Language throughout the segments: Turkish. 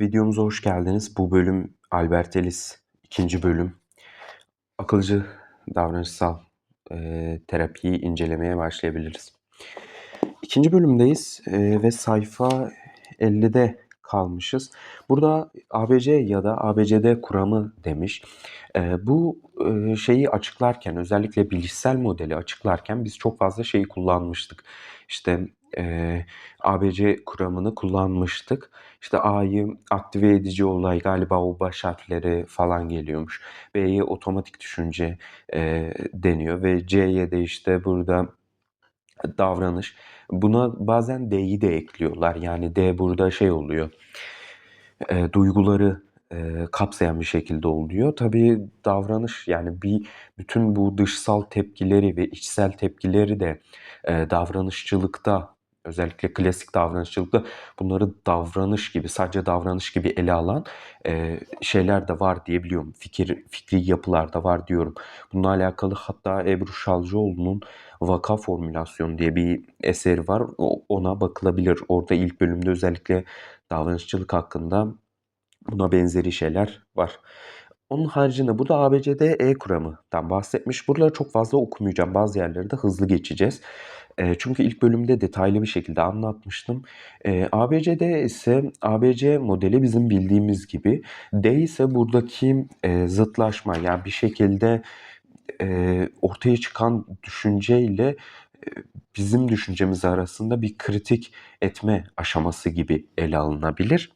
Videomuza hoş geldiniz. Bu bölüm Albert Ellis, ikinci bölüm. Akılcı davranışsal e, terapiyi incelemeye başlayabiliriz. İkinci bölümdeyiz e, ve sayfa 50'de kalmışız. Burada ABC ya da ABCD kuramı demiş. E, bu e, şeyi açıklarken, özellikle bilişsel modeli açıklarken biz çok fazla şeyi kullanmıştık. İşte e, ABC kuramını kullanmıştık. İşte A'yı aktive edici olay galiba o baş harfleri falan geliyormuş. B'ye otomatik düşünce e, deniyor ve C'ye de işte burada davranış. Buna bazen D'yi de ekliyorlar. Yani D burada şey oluyor. E, duyguları e, kapsayan bir şekilde oluyor. Tabii davranış yani bir bütün bu dışsal tepkileri ve içsel tepkileri de e, davranışçılıkta özellikle klasik davranışçılıkta bunları davranış gibi sadece davranış gibi ele alan e, şeyler de var diyebiliyorum. Fikir fikri yapılar da var diyorum. Bununla alakalı hatta Ebru Şalcıoğlu'nun Vaka Formülasyon diye bir eseri var. Ona bakılabilir. Orada ilk bölümde özellikle davranışçılık hakkında buna benzeri şeyler var. Onun haricinde burada ABCD E kuramından bahsetmiş. Buraları çok fazla okumayacağım. Bazı yerleri de hızlı geçeceğiz. E, çünkü ilk bölümde detaylı bir şekilde anlatmıştım. E, ABCD ise ABC modeli bizim bildiğimiz gibi. D ise buradaki e, zıtlaşma yani bir şekilde e, ortaya çıkan düşünceyle e, bizim düşüncemiz arasında bir kritik etme aşaması gibi ele alınabilir.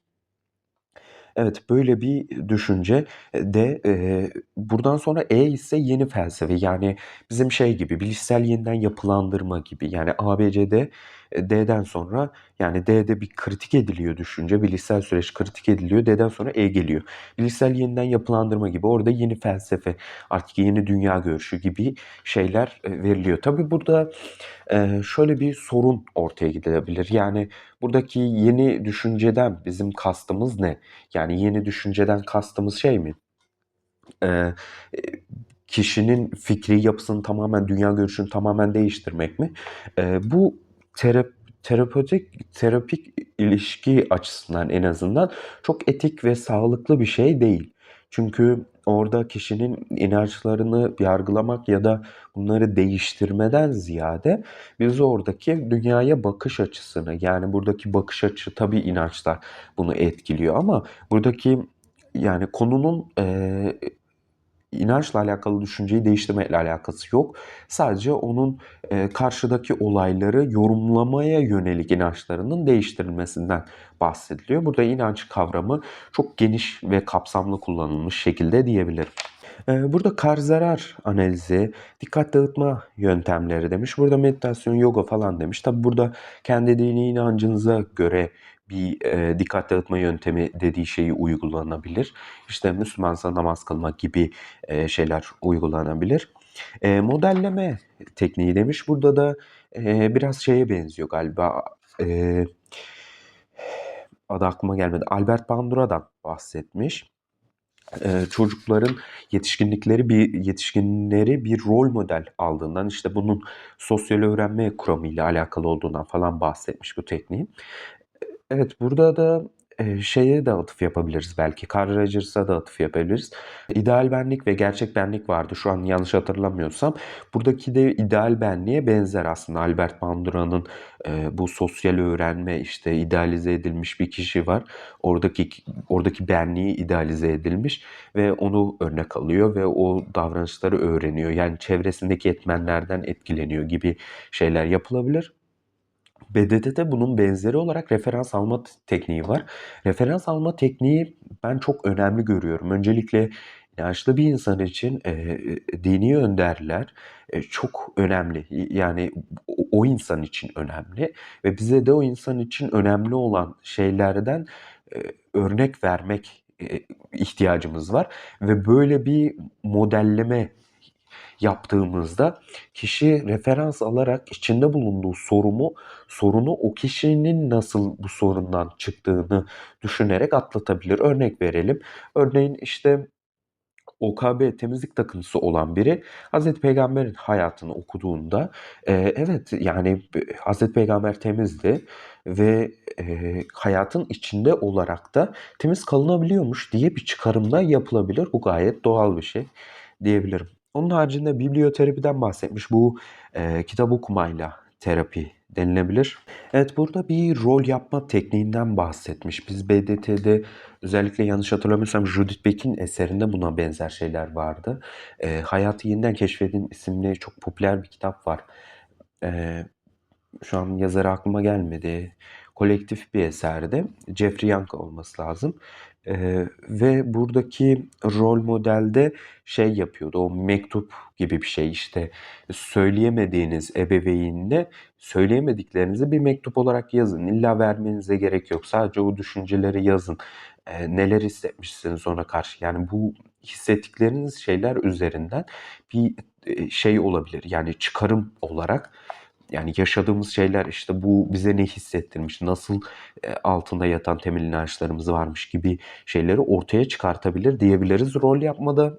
Evet, böyle bir düşünce de e, buradan sonra E ise yeni felsefe. Yani bizim şey gibi bilişsel yeniden yapılandırma gibi. Yani ABCD e, D'den sonra yani D'de bir kritik ediliyor düşünce. Bilişsel süreç kritik ediliyor. D'den sonra E geliyor. Bilişsel yeniden yapılandırma gibi. Orada yeni felsefe, artık yeni dünya görüşü gibi şeyler e, veriliyor. Tabii burada şöyle bir sorun ortaya gidebilir. Yani buradaki yeni düşünceden bizim kastımız ne? Yani yeni düşünceden kastımız şey mi? Kişinin fikri yapısını tamamen, dünya görüşünü tamamen değiştirmek mi? Bu terap terapötik terapik ilişki açısından en azından çok etik ve sağlıklı bir şey değil. Çünkü orada kişinin inançlarını yargılamak ya da bunları değiştirmeden ziyade biz oradaki dünyaya bakış açısını yani buradaki bakış açı tabii inançlar bunu etkiliyor ama buradaki yani konunun e, inançla alakalı düşünceyi değiştirmekle alakası yok. Sadece onun e, karşıdaki olayları yorumlamaya yönelik inançlarının değiştirilmesinden bahsediliyor. Burada inanç kavramı çok geniş ve kapsamlı kullanılmış şekilde diyebilirim. E, burada kar zarar analizi, dikkat dağıtma yöntemleri demiş. Burada meditasyon, yoga falan demiş. Tabi burada kendi dini inancınıza göre bir e, dikkat dağıtma yöntemi dediği şeyi uygulanabilir. İşte Müslümansa namaz kılmak gibi e, şeyler uygulanabilir. E, modelleme tekniği demiş. Burada da e, biraz şeye benziyor galiba. E, adı aklıma gelmedi. Albert Bandura'dan bahsetmiş çocukların yetişkinlikleri bir yetişkinleri bir rol model aldığından işte bunun sosyal öğrenme kuramıyla alakalı olduğundan falan bahsetmiş bu tekniğin. Evet, burada da, şeye de atıf yapabiliriz belki, Carl Rogers'a da atıf yapabiliriz. İdeal benlik ve gerçek benlik vardı şu an yanlış hatırlamıyorsam. Buradaki de ideal benliğe benzer aslında. Albert Bandura'nın, eee, bu sosyal öğrenme, işte, idealize edilmiş bir kişi var. Oradaki oradaki benliği idealize edilmiş ve onu örnek alıyor ve o davranışları öğreniyor. Yani çevresindeki etmenlerden etkileniyor gibi şeyler yapılabilir. BDT'de bunun benzeri olarak referans alma tekniği var. Referans alma tekniği ben çok önemli görüyorum. Öncelikle yaşlı bir insan için e, dini önderler e, çok önemli. Yani o, o insan için önemli ve bize de o insan için önemli olan şeylerden e, örnek vermek e, ihtiyacımız var ve böyle bir modelleme yaptığımızda kişi referans alarak içinde bulunduğu sorumu, sorunu o kişinin nasıl bu sorundan çıktığını düşünerek atlatabilir. Örnek verelim. Örneğin işte OKB temizlik takıntısı olan biri Hazreti Peygamber'in hayatını okuduğunda, eee, evet, yani, Hazreti Peygamber temizdi ve, eee, hayatın içinde olarak da temiz kalınabiliyormuş diye bir çıkarım da yapılabilir. Bu gayet doğal bir şey diyebilirim. Onun haricinde biblioterapiden bahsetmiş. Bu, eee, kitap okumayla terapi denilebilir. Evet, burada bir rol yapma tekniğinden bahsetmiş. Biz BDT'de özellikle yanlış hatırlamıyorsam Judith Beck'in eserinde buna benzer şeyler vardı. Eee, Hayatı Yeniden Keşfedin isimli çok popüler bir kitap var. Eee, şu an yazarı aklıma gelmedi. Kolektif bir eserdi. Jeffrey Young olması lazım. Eee, ve buradaki rol modelde şey yapıyordu, o mektup gibi bir şey işte söyleyemediğiniz ebeveynine söyleyemediklerinizi bir mektup olarak yazın. İlla vermenize gerek yok. Sadece o düşünceleri yazın. Eee, neler hissetmişsiniz ona karşı. Yani bu hissettikleriniz şeyler üzerinden bir, şey olabilir. Yani çıkarım olarak yani yaşadığımız şeyler işte bu bize ne hissettirmiş, nasıl, eee, altında yatan temel inançlarımız varmış gibi şeyleri ortaya çıkartabilir diyebiliriz. Rol yapmada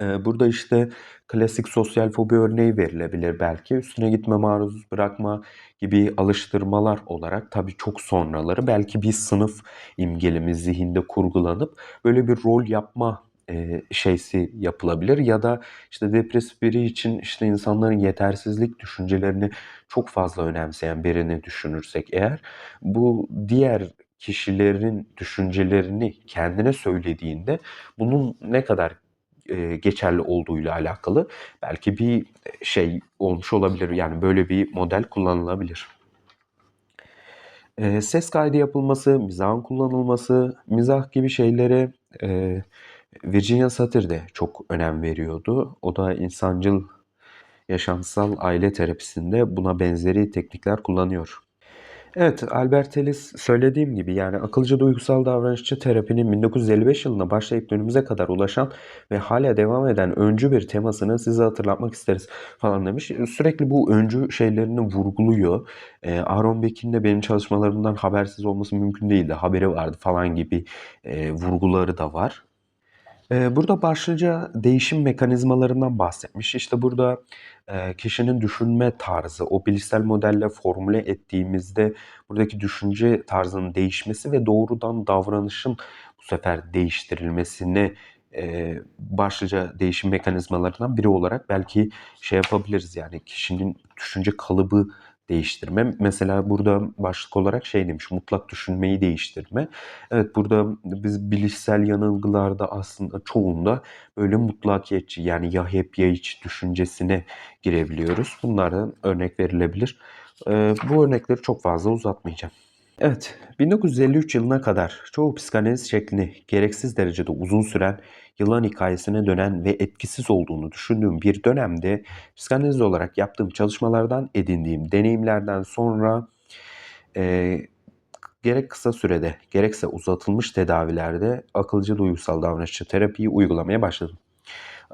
Eee, burada, işte, klasik sosyal fobi örneği verilebilir belki. Üstüne gitme, maruz bırakma gibi alıştırmalar olarak tabii çok sonraları belki bir sınıf imgelemi zihinde kurgulanıp böyle bir rol yapma, eee, şeysi yapılabilir ya da, işte, depresif biri için, işte, insanların yetersizlik düşüncelerini çok fazla önemseyen birini düşünürsek eğer, bu diğer kişilerin düşüncelerini kendine söylediğinde bunun ne kadar eee, geçerli olduğuyla alakalı belki bir, şey olmuş olabilir. Yani böyle bir model kullanılabilir. Eee, ses kaydı yapılması, mizahın kullanılması, mizah gibi şeylere, eee, Virginia Satir de çok önem veriyordu. O da insancıl yaşamsal aile terapisinde buna benzeri teknikler kullanıyor. Evet, Albert Ellis söylediğim gibi yani akılcı duygusal davranışçı terapinin 1955 yılında başlayıp günümüze kadar ulaşan ve hala devam eden öncü bir temasını size hatırlatmak isteriz falan demiş. Sürekli bu öncü şeylerini vurguluyor. Eee, Aaron Beck'in de benim çalışmalarımdan habersiz olması mümkün değildi. Haberi vardı falan gibi eee, vurguları da var. Eee, burada başlıca değişim mekanizmalarından bahsetmiş. İşte burada, eee, kişinin düşünme tarzı, o bilişsel modelle formüle ettiğimizde buradaki düşünce tarzının değişmesi ve doğrudan davranışın bu sefer değiştirilmesini, eee, başlıca değişim mekanizmalarından biri olarak belki şey yapabiliriz, yani kişinin düşünce kalıbı değiştirme. Mesela burada başlık olarak şey demiş, mutlak düşünmeyi değiştirme. Evet, burada biz bilişsel yanılgılarda aslında çoğunda böyle mutlakiyetçi yani ya hep ya hiç düşüncesine girebiliyoruz. Bunlardan örnek verilebilir. Eee, bu örnekleri çok fazla uzatmayacağım. Evet, 1953 yılına kadar çoğu psikanaliz şeklini gereksiz derecede uzun süren, yılan hikayesine dönen ve etkisiz olduğunu düşündüğüm bir dönemde psikanaliz olarak yaptığım çalışmalardan edindiğim deneyimlerden sonra eee, gerek kısa sürede gerekse uzatılmış tedavilerde akılcı duygusal davranışçı terapiyi uygulamaya başladım.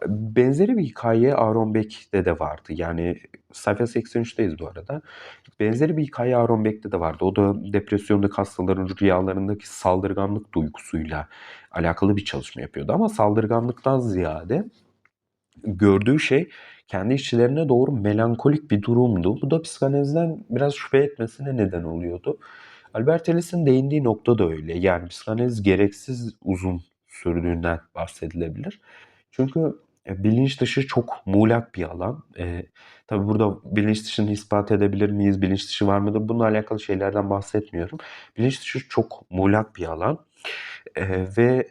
Benzeri bir hikaye Aaron Beck'te de vardı. Yani sayfa 83'teyiz bu arada. Benzeri bir hikaye Aaron Beck'te de vardı. O da depresyondaki hastaların rüyalarındaki saldırganlık duygusuyla alakalı bir çalışma yapıyordu. Ama saldırganlıktan ziyade gördüğü şey kendi işçilerine doğru melankolik bir durumdu. Bu da psikanalizden biraz şüphe etmesine neden oluyordu. Albert Ellis'in değindiği nokta da öyle. Yani psikanaliz gereksiz uzun sürdüğünden bahsedilebilir. Çünkü e, bilinç dışı çok muğlak bir alan. E, tabii burada bilinç dışını ispat edebilir miyiz? Bilinç dışı var mıdır? Bununla alakalı şeylerden bahsetmiyorum. Bilinç dışı çok muğlak bir alan. E, ve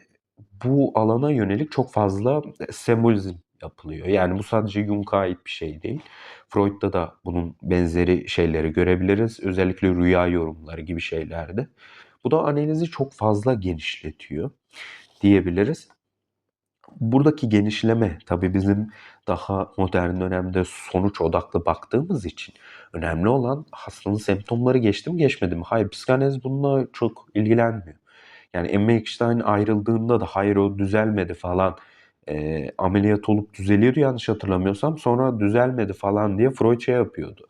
bu alana yönelik çok fazla sembolizm yapılıyor. Yani bu sadece Jung'a ait bir şey değil. Freud'da da bunun benzeri şeyleri görebiliriz. Özellikle rüya yorumları gibi şeylerde. Bu da analizi çok fazla genişletiyor diyebiliriz. Buradaki genişleme tabii bizim daha modern dönemde sonuç odaklı baktığımız için önemli olan hastanın semptomları geçti mi geçmedi mi? Hayır psikanaliz bununla çok ilgilenmiyor. Yani Emma Eckstein ayrıldığında da hayır o düzelmedi falan eee, ameliyat olup düzeliyordu yanlış hatırlamıyorsam. Sonra düzelmedi falan diye Freud şey yapıyordu.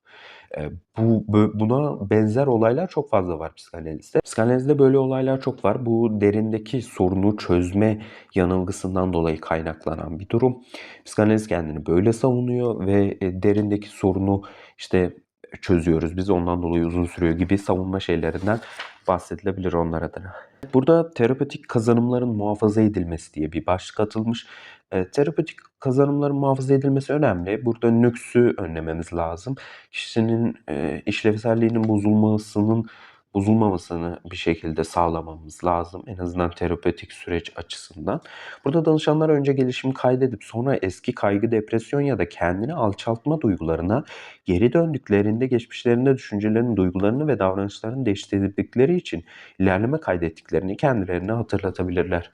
Bu bö buna benzer olaylar çok fazla var psikanalizde. Psikanalizde böyle olaylar çok var. Bu derindeki sorunu çözme yanılgısından dolayı kaynaklanan bir durum. Psikanaliz kendini böyle savunuyor ve, eee, derindeki sorunu, işte, çözüyoruz biz, ondan dolayı uzun sürüyor gibi savunma şeylerinden bahsedilebilir onlar adına. Burada terapötik kazanımların muhafaza edilmesi diye bir başlık atılmış. Eee, terapötik kazanımların muhafaza edilmesi önemli. Burada nöksü önlememiz lazım. Kişinin, eee, işlevselliğinin bozulmasının bozulmamasını bir şekilde sağlamamız lazım. En azından terapötik süreç açısından. Burada danışanlar önce gelişimi kaydedip sonra eski kaygı, depresyon ya da kendini alçaltma duygularına geri döndüklerinde geçmişlerinde düşüncelerini, duygularını ve davranışlarını değiştirdikleri için ilerleme kaydettiklerini kendilerine hatırlatabilirler.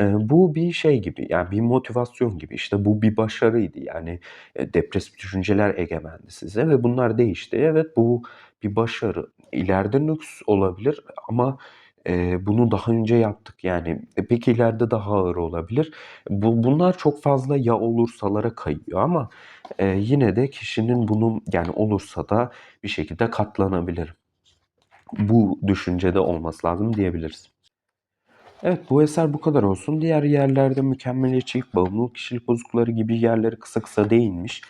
Bu bir şey gibi, yani bir motivasyon gibi. İşte bu bir başarıydı. Yani, depresif düşünceler egemendi size ve bunlar değişti. Evet, bu bir başarı. İleride nüks olabilir ama, eee, bunu daha önce yaptık. Yani, e, peki ileride daha ağır olabilir. Bu bunlar çok fazla ya olursalara kayıyor ama, eee, yine de kişinin bunun yani olursa da bir şekilde katlanabilir. Bu düşüncede olması lazım diyebiliriz. Evet, bu eser bu kadar olsun. Diğer yerlerde mükemmeliyetçilik, bağımlılık kişilik bozuklukları gibi yerlere kısa kısa değinmiş.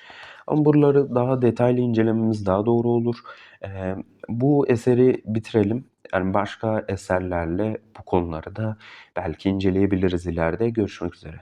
Ama buraları daha detaylı incelememiz daha doğru olur. Eee, bu eseri bitirelim. Yani başka eserlerle bu konuları da belki inceleyebiliriz ileride. Görüşmek üzere.